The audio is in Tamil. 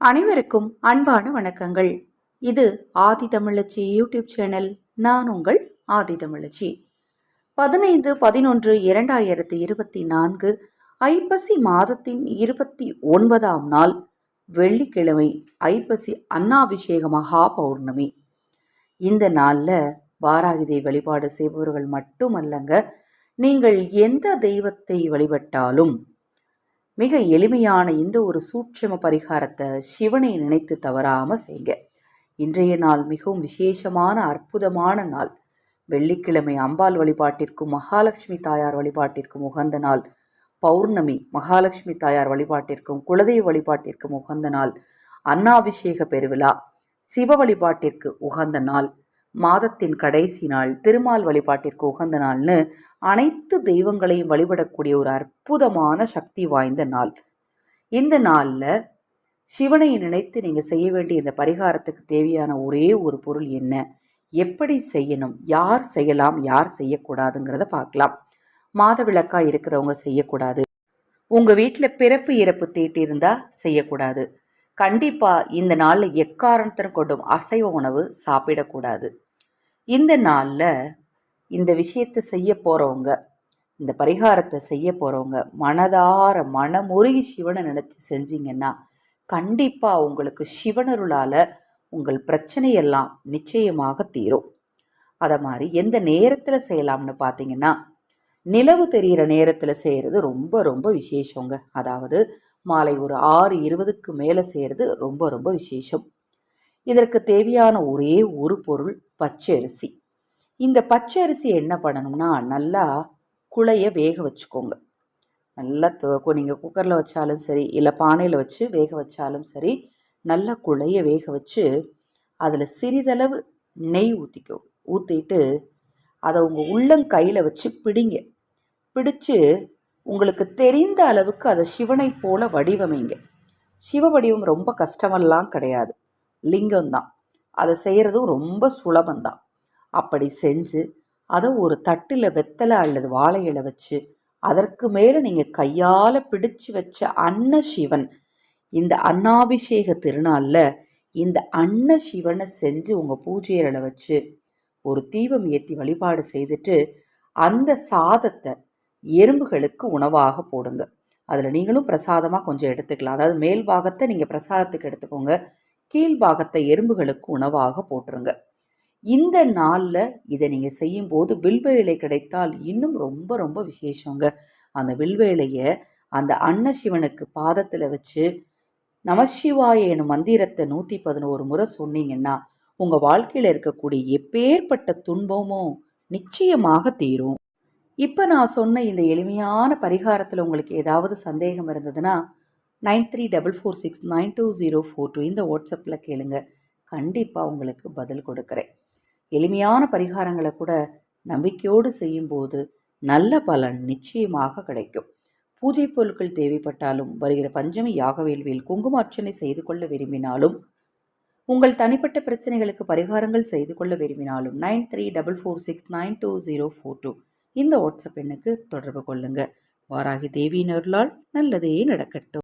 அனைவருக்கும் அன்பான வணக்கங்கள். இது ஆதி தமிழச்சி யூடியூப் சேனல். நான் உங்கள் ஆதி தமிழச்சி. பதினைந்து பதினொன்று இரண்டாயிரத்தி இருபத்தி நான்கு ஐப்பசி மாதத்தின் இருபத்தி ஒன்பதாம் நாள் வெள்ளிக்கிழமை ஐப்பசி அன்னாபிஷேக மகா பௌர்ணமி. இந்த நாளில் வாராகிதை வழிபாடு செய்பவர்கள் மட்டுமல்லங்க நீங்கள் எந்த தெய்வத்தை வழிபட்டாலும் மிக எளிமையான இந்த ஒரு சூட்சம பரிகாரத்தை சிவனை நினைத்து தவறாமல் செய்யுங்க இன்றைய நாள் மிகவும் விசேஷமான அற்புதமான நாள். வெள்ளிக்கிழமை அம்பாள் வழிபாட்டிற்கும் மகாலட்சுமி தாயார் வழிபாட்டிற்கும் உகந்த நாள். பௌர்ணமி மகாலட்சுமி தாயார் வழிபாட்டிற்கும் குலதெய்வ வழிபாட்டிற்கும் உகந்த நாள். அன்னாபிஷேக பெருவிழா சிவ வழிபாட்டிற்கு உகந்த நாள். மாதத்தின் கடைசி நாள் திருமால் வழிபாட்டிற்கு உகந்த நாள்னு அனைத்து தெய்வங்களையும் வழிபடக்கூடிய ஒரு அற்புதமான சக்தி வாய்ந்த நாள். இந்த நாளில் சிவனை நினைத்து நீங்கள் செய்ய வேண்டிய இந்த பரிகாரத்துக்கு தேவையான ஒரே ஒரு பொருள் என்ன? எப்படி செய்யணும்? யார் செய்யலாம்? யார் செய்யக்கூடாதுங்கிறத பார்க்கலாம். மாதவிளக்காக இருக்கிறவங்க செய்யக்கூடாது. உங்கள் வீட்டில் பிறப்பு இறப்பு தீட்டு இருந்தால் செய்யக்கூடாது. கண்டிப்பாக இந்த நாளில் எக்காரணத்தின் கொண்டும் அசைவ உணவு சாப்பிடக்கூடாது. இந்த நாளில் இந்த விஷயத்தை செய்ய போகிறவங்க இந்த பரிகாரத்தை செய்ய போகிறவங்க மனதார மனமுருகி சிவனை நினச்சி செஞ்சீங்கன்னா கண்டிப்பாக உங்களுக்கு சிவனருளால் உங்கள் பிரச்சனையெல்லாம் நிச்சயமாக தீரும். அதை மாதிரி எந்த நேரத்தில் செய்யலாம்னு பார்த்தீங்கன்னா நிலவு தெரிகிற நேரத்தில் செய்கிறது ரொம்ப ரொம்ப விசேஷங்க. அதாவது மாலை ஒரு ஆறு இருபதுக்கு மேலே செய்கிறது ரொம்ப ரொம்ப விசேஷம். இதற்கு தேவையான ஒரே ஒரு பொருள் பச்சரிசி. இந்த பச்சரிசி என்ன பண்ணணும்னா நல்லா குழைய வேக வச்சுக்கோங்க. நல்லா நீங்கள் குக்கரில் வச்சாலும் சரி இல்லை பானையில் வச்சு வேக வச்சாலும் சரி நல்லா குழைய வேக வச்சு அதில் சிறிதளவு நெய் ஊற்றிக்கோ ஊற்றிட்டு அதை உங்கள் உள்ளங்கையில் வச்சு பிடிங்க. பிடிச்சு உங்களுக்கு தெரிந்த அளவுக்கு அதை சிவனை போல வடிவமைங்க. சிவ வடிவம் ரொம்ப கஷ்டமெல்லாம் கிடையாது. லிங்கம்தான். அதை செய்கிறதும் ரொம்ப சுலபந்தான் அப்படி செஞ்சு அதை ஒரு தட்டில் வெத்தலை அல்லது வாழை இலை வச்சு அதற்கு மேலே நீங்கள் கையால் பிடிச்சு வச்ச அன்ன சிவன் இந்த அன்னாபிஷேக திருநாளில் இந்த அன்ன சிவனை செஞ்சு உங்கள் பூஜையில் வச்சு ஒரு தீபம் ஏற்றி வழிபாடு செய்துட்டு அந்த சாதத்தை எறும்புகளுக்கு உணவாக போடுங்க. அதில் நீங்களும் பிரசாதமாக கொஞ்சம் எடுத்துக்கலாம். அதாவது மேல் பாகத்தை நீங்கள் பிரசாதத்துக்கு எடுத்துக்கோங்க. கீழ்பாகத்தை எறும்புகளுக்கு உணவாக போட்டுருங்க. இந்த நாளில் இதை நீங்கள் செய்யும்போது வில்வ இலை கிடைத்தால் இன்னும் ரொம்ப ரொம்ப விசேஷங்க. அந்த வில்வ இலையை அந்த அன்ன சிவனுக்கு பாதத்தில் வச்சு நமசிவாய எனும் மந்திரத்தை நூற்றி பதினோரு முறை சொன்னீங்கன்னா உங்கள் வாழ்க்கையில் இருக்கக்கூடிய எப்பேற்பட்ட துன்பமும் நிச்சயமாக தீரும். இப்போ நான் சொன்ன இந்த எளிமையான பரிகாரத்தில் உங்களுக்கு ஏதாவது சந்தேகம் இருந்ததுன்னா nine three double four six nine two zero four two இந்த வாட்ஸ்அப்பில் கேளுங்க. கண்டிப்பாக உங்களுக்கு பதில் கொடுக்குறேன். எளிமையான பரிகாரங்களை கூட நம்பிக்கையோடு செய்யும்போது நல்ல பலன் நிச்சயமாக கிடைக்கும். பூஜை பொருட்கள் தேவைப்பட்டாலும் வருகிற பஞ்சமி யாகவேல்வியில் குங்கும அர்ச்சனை செய்து கொள்ள விரும்பினாலும் உங்கள் தனிப்பட்ட பிரச்சனைகளுக்கு பரிகாரங்கள் செய்து கொள்ள விரும்பினாலும் nine three double four six nine two zero four two இந்த வாட்ஸ்அப் எண்ணுக்கு தொடர்பு கொள்ளுங்கள் வாராகி தேவியினர்களால் நல்லதே நடக்கட்டும்.